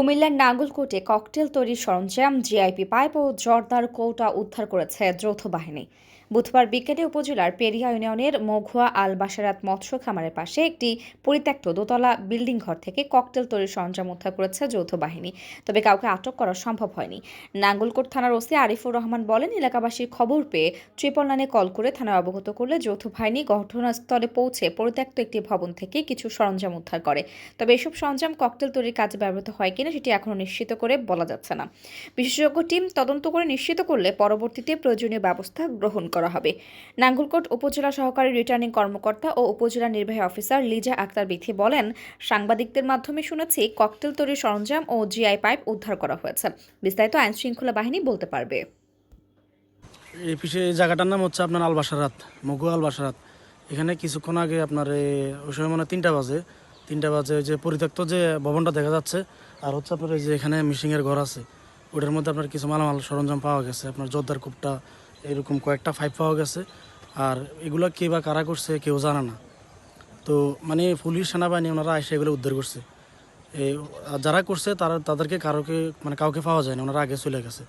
কুমিল্লার নাঙ্গলকোটে ককটেল তৈরির সরঞ্জাম জিআইপি পাইপ ও জর্দার কৌটা উদ্ধার করেছে যৌথ বাহিনী। বুধবার বিকেলে উপজেলার পেরিয়া ইউনিয়নের মঘুয়া আল বাসারাত মৎস্য খামারের পাশে একটি পরিত্যক্ত দোতলা বিল্ডিং ঘর থেকে ককটেল তৈরির সরঞ্জাম উদ্ধার করেছে যৌথ বাহিনী, তবে কাউকে আটক করা সম্ভব হয়নি। নাঙ্গলকোট থানার ওসি আরিফুর রহমান বলেন, এলাকাবাসীর খবর পেয়ে ট্রিপল নাইনে কল করে থানায় অবগত করলে যৌথ বাহিনী ঘটনাস্থলে পৌঁছে পরিত্যক্ত একটি ভবন থেকে কিছু সরঞ্জাম উদ্ধার করে। তবে এসব সরঞ্জাম ককটেল তৈরির কাজে ব্যবহৃত হয় কিনা সেটি এখনও নিশ্চিত করে বলা যাচ্ছে না। বিশেষজ্ঞ টিম তদন্ত করে নিশ্চিত করলে পরবর্তীতে প্রয়োজনীয় ব্যবস্থা গ্রহণ করা হবে। নাঙ্গলকোট উপজেলা সহকারী রিটার্নিং কর্মকর্তা ও উপজেলা নির্বাহী অফিসার লিজা আক্তার বিথি বলেন, সাংবাদিকদের মাধ্যমে শুনেছি ককটেল তৈরির সরঞ্জাম ও জিআই পাইপ উদ্ধার করা হয়েছে। বিস্তারিত আইন শৃঙ্খলা বাহিনী বলতে পারবে। এই পিছিয়ে জায়গাটার নাম হচ্ছে আপনার আলবাসারাত মগু আলবাসারাত। এখানে কিছুক্ষণ আগে আপনার ওই সময় মানে তিনটা বাজে। তিনটা বাজে যে পরিত্যক্ত যে ভবনটা দেখা যাচ্ছে, আর হচ্ছে আপনার এই যে এখানে মিশিংয়ের ঘর আছে, ওটার মধ্যে আপনার কিছু মালামাল সরঞ্জাম পাওয়া গেছে, আপনার জোরদার কূপটা এরকম কয়েকটা ফাইভ পাওয়া গেছে। আর এগুলো কে বা কারা করছে কেউ জানে না। তো মানে পুলিশ, সেনাবাহিনী ওনারা এসে এগুলো উদ্ধার করছে। যারা করছে তারা, তাদেরকে কারোকে মানে কাউকে পাওয়া যায় না ওনারা আগে চলে গেছে।